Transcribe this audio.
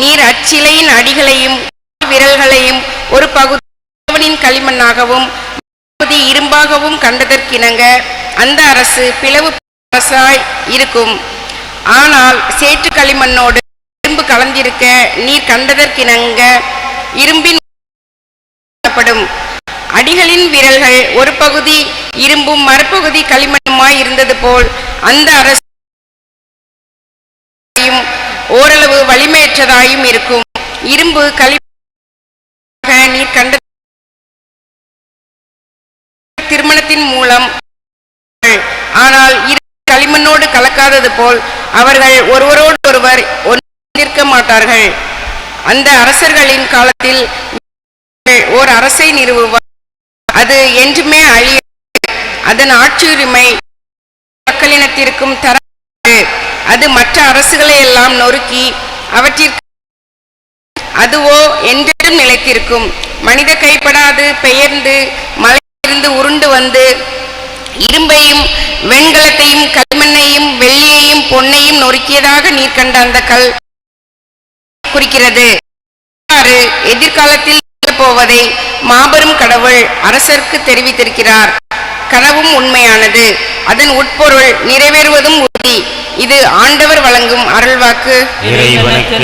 நீர் அச்சிலையின் அடிகளையும் விரல்களையும் ஒரு பகுதியின் களிமண்ணாகவும் இரும்பாகவும் கண்டதற்கிணங்க அந்த அரசு பிளவு அரசாய் இருக்கும். ஆனால் சேற்று களிமண்ணோடு இரும்பு கலந்திருக்க நீர் கண்டதற்கிணங்க இரும்பின் அடிகளின் விரல்கள் ஒரு பகுதி இரும்பும் மறுபகுதி களிமண்ணுமாய் இருந்தது போல் அந்த அரசு ஓரளவு வலிமையற்றதாயும் இருக்கும். இரும்பு களி நீர் கண்ட திருமணத்தின் மூலம் ஆனால் இரு களிமண்ணோடு கலக்காதது போல் அவர்கள் ஒருவரோடு ஒருவர் ஒன்றிருக்க மாட்டார்கள். அந்த அரசர்களின் காலத்தில் ஓர் அரசை நிறுவுவார். அது என்றுமே அழிய அதன் ஆட்சியுரிமை மக்களினத்திற்கும் தர அது மற்ற அரசுகளை எல்லாம் நொறுக்கி அவற்றிற்கு அதுவோ என்றும் நிலைத்திருக்கும். மனித கைப்படாது பெயர்ந்து மலையிலிருந்து உருண்டு வந்து இரும்பையும் வெண்கலத்தையும் களிமண்ணையும் வெள்ளியையும் பொன்னையும் நொறுக்கியதாக நீர் கண்ட அந்த கல் குறிக்கிறது. எதிர்காலத்தில் போவதை மாபெரும் கடவுள் அரசருக்கு தெரிவித்திருக்கிறார். கனவும் உண்மையானது. அதன் உட்பொருள் நிறைவேறுவதும் உறுதி. இது ஆண்டவர் வழங்கும் அருள்வாக்கு. இறைவனுக்கு